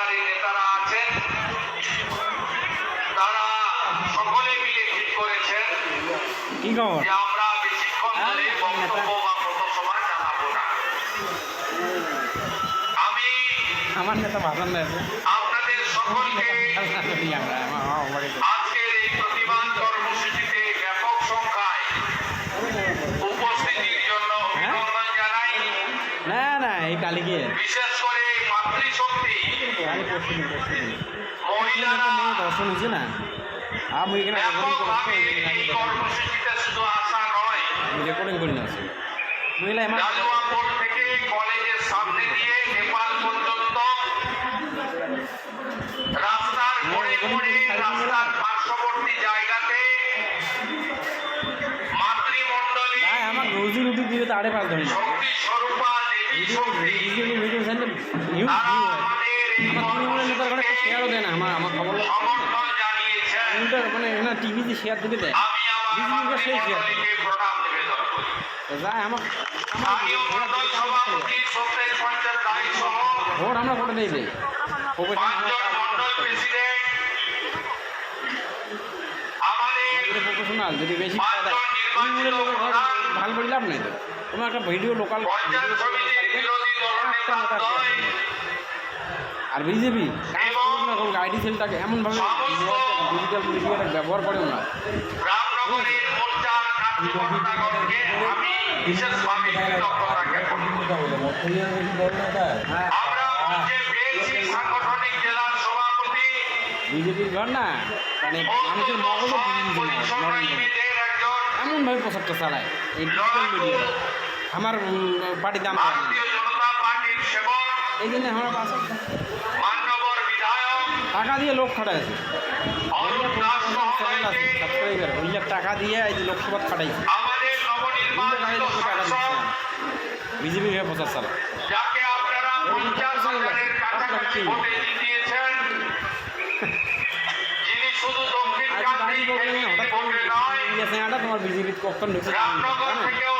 সরকারি নেতারা আছেন। তারা সকলে মিলে ঠিক করেছেন। আমরা বেশিক্ষণ ধরে হ্যাঁ, হ্যাঁ, বক্তব্য হ্যাঁ। বা পথসভা জানাব না। আমি আমার নেতা ভাষণ আপনাদের সকলকে আজকের এই প্রতিবাদ কর্মসূচিতে ব্যাপক সংখ্যায় উপস্থিতির জন্য অভিনন্দন জানাই। না না এই কালকে। বিশেষ মেয়ে দর্শন হয়েছে না আমি এখানে শুধু আসা নয় রেকর্ডিং করে না মহিলা মোড় থেকে কলেজের সামনে দিয়ে নেপাল পর্যন্ত রাস্তার মোড়ে মোড়ে রাস্তার পার্শ্ববর্তী জায়গাতে মাতৃমণ্ডলী আমার রোজি রুটি দিয়ে তো আড়ে পাঁচ ধরে শক্তি স্বরূপা দেবী শক্তি। ভিউ হয় আমার তৃণমূলের নেতার একটা শেয়ারও দেয় না আমার আমার খবর মানে টিভিতে শেয়ার দিতে দেয় সেই শেয়ার যায় আমার ভোট ভোটে দিয়ে দেই প্রফেশনাল যদি বেশি তৃণমূলের লোকের ঘর ভালো করে লাভ নাই তো তোমার একটা ভিডিও লোকাল আর বিজেপি আইডি সেলটাকে এমনভাবে ডিজিটাল মিডিয়াটা ব্যবহার করে। না বিজেপির ঘর না? মানে মানুষের মগজও এমনভাবে প্রচারটা চালায় এই ডিজিটাল মিডিয়া আমার পার্টি দাম এই জন্য আমার পাশে মান্যবর বিধায়ক টাকা দিয়ে লোক খাটাইছে অরুণ দাস মহোদয়কে সাবস্ক্রাইবার ওইটা টাকা দিয়ে এই যে লোকসভা খাটাইছে আমাদের নবনির্বাচিত সাংসদ বিজেপি হয়ে প্রচার চালা যাকে আপনারা পঞ্চাশ হাজারের কাছাকাছি ভোটে জিতিয়েছেন যিনি শুধু দক্ষিণ আজ কান্দি গাড়ি বললেন না হঠাৎ ভোটে নয় করে তোমার বিজেপি কখন ঢুকছে রামনগর থেকেও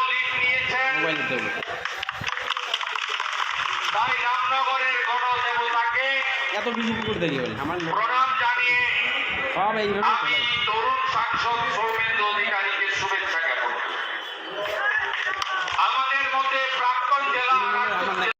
তাই রামনগরের গণদেবতাকে এত বিজেপি করে দেরি হল আমার লোক প্রণাম জানিয়ে সব এইভাবে তরুণ সাংসদ সৌমেন্দ্র অধিকারীকে